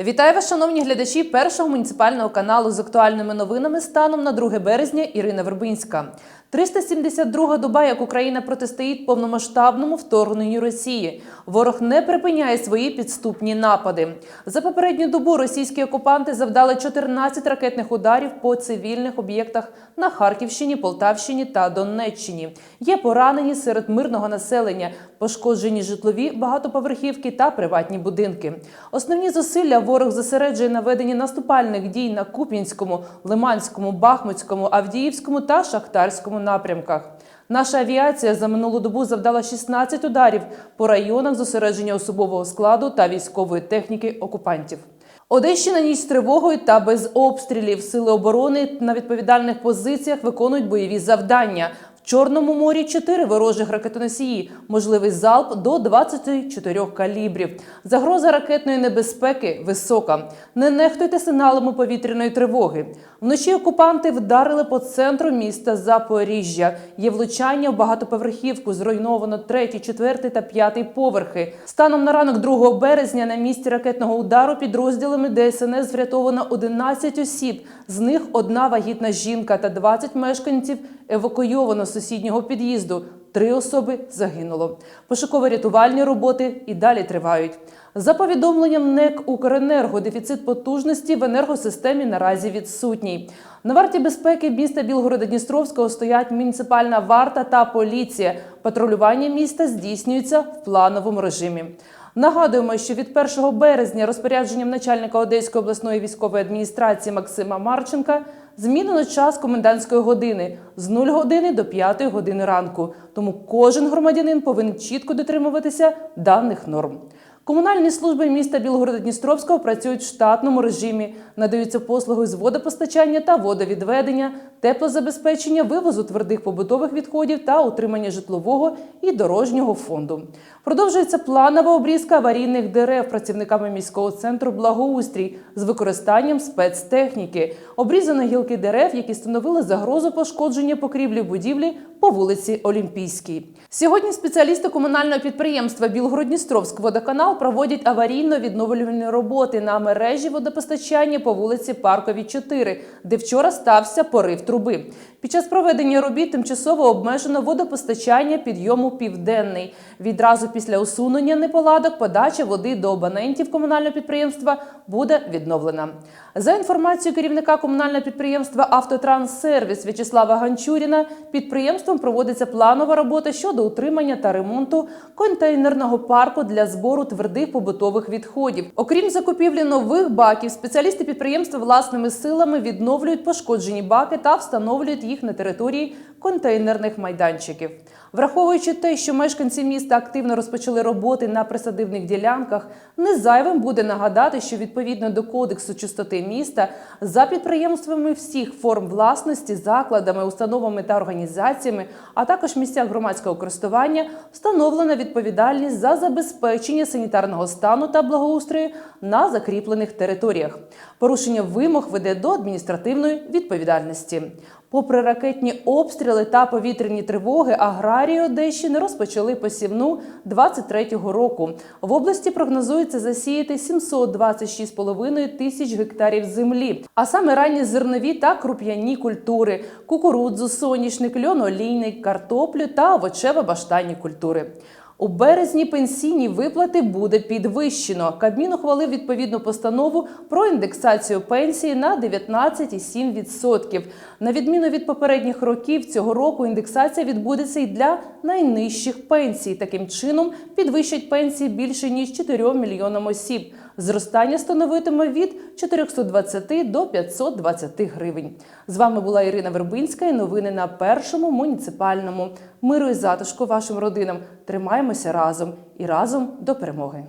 Вітаю вас, шановні глядачі першого муніципального каналу з актуальними новинами станом на 2 березня Ірина Вербинська. 372 доба, як Україна протистоїть повномасштабному вторгненню Росії. Ворог не припиняє свої підступні напади. За попередню добу російські окупанти завдали 14 ракетних ударів по цивільних об'єктах на Харківщині, Полтавщині та Донеччині. Є поранені серед мирного населення, пошкоджені житлові багатоповерхівки та приватні будинки. Основні зусилля ворог зосереджує на веденні наступальних дій на Куп'янському, Лиманському, Бахмутському, Авдіївському та Шахтарському напрямках. Наша авіація за минулу добу завдала 16 ударів по районах зосередження особового складу та військової техніки окупантів. Одещина ніч з тривогою та без обстрілів. Сили оборони на відповідальних позиціях виконують бойові завдання. Чорному морі 4 ворожих ракетоносії, можливий залп до 24 калібрів. Загроза ракетної небезпеки висока. Не нехтуйте сигналами повітряної тривоги. Вночі окупанти вдарили по центру міста Запоріжжя. Є влучання в багатоповерхівку. Зруйновано третій, четвертий та п'ятий поверхи. Станом на ранок 2 березня на місці ракетного удару підрозділами ДСНС врятовано 11 осіб. З них одна вагітна жінка та 20 мешканців евакуйовано з сусіднього під'їзду. Три особи загинуло. Пошуково-рятувальні роботи і далі тривають. За повідомленням НЕК «Укренерго», дефіцит потужності в енергосистемі наразі відсутній. На варті безпеки міста Білгорода-Дністровського стоять муніципальна варта та поліція. Патрулювання міста здійснюється в плановому режимі. Нагадуємо, що від 1 березня розпорядженням начальника Одеської обласної військової адміністрації Максима Марченка змінено час комендантської години з 0 години до 5 години ранку. Тому кожен громадянин повинен чітко дотримуватися даних норм. Комунальні служби міста Білгорода-Дністровського працюють в штатному режимі, надаються послуги з водопостачання та водовідведення, теплозабезпечення, вивозу твердих побутових відходів та утримання житлового і дорожнього фонду. Продовжується планова обрізка аварійних дерев працівниками міського центру благоустрій з використанням спецтехніки. Обрізано гілки дерев, які становили загрозу пошкодження покрівлі будівлі по вулиці Олімпійській. Сьогодні спеціалісти комунального підприємства Білгород-Дністровськ водоканал проводять аварійно-відновлювальні роботи на мережі водопостачання по вулиці Парковій 4, де вчора стався порив труби. Під час проведення робіт тимчасово обмежено водопостачання підйому південний. Відразу після усунення неполадок подача води до абонентів комунального підприємства буде відновлена. За інформацією керівника комунального підприємства Автотранссервіс В'ячеслава Ганчуріна, підприємством проводиться планова робота щодо утримання та ремонту контейнерного парку для збору твердих побутових відходів. Окрім закупівлі нових баків, спеціалісти підприємства власними силами відновлюють пошкоджені баки та встановлюють їх на території контейнерних майданчиків. Враховуючи те, що мешканці міста активно розпочали роботи на присадибних ділянках, не зайвим буде нагадати, що відповідно до кодексу чистоти міста за підприємствами всіх форм власності, закладами, установами та організаціями, а також місцях громадського користування встановлена відповідальність за забезпечення санітарного стану та благоустрою на закріплених територіях. Порушення вимог веде до адміністративної відповідальності. Попри ракетні обстріли та повітряні тривоги, аграрії Одещини розпочали посівну 23-го року. В області прогнозується засіяти 726,5 тисяч гектарів землі, а саме ранні зернові та круп'яні культури, кукурудзу, соняшник, льон олійник, картоплю та овочево-баштанні культури. У березні пенсійні виплати буде підвищено. Кабмін ухвалив відповідну постанову про індексацію пенсії на 19,7%. На відміну від попередніх років, цього року індексація відбудеться і для найнижчих пенсій. Таким чином підвищать пенсії більше ніж 4 мільйонам осіб. Зростання становитиме від 420 до 520 гривень. З вами була Ірина Вербинська і новини на першому муніципальному. Миру і затишку вашим родинам. Тримаємося разом і разом до перемоги.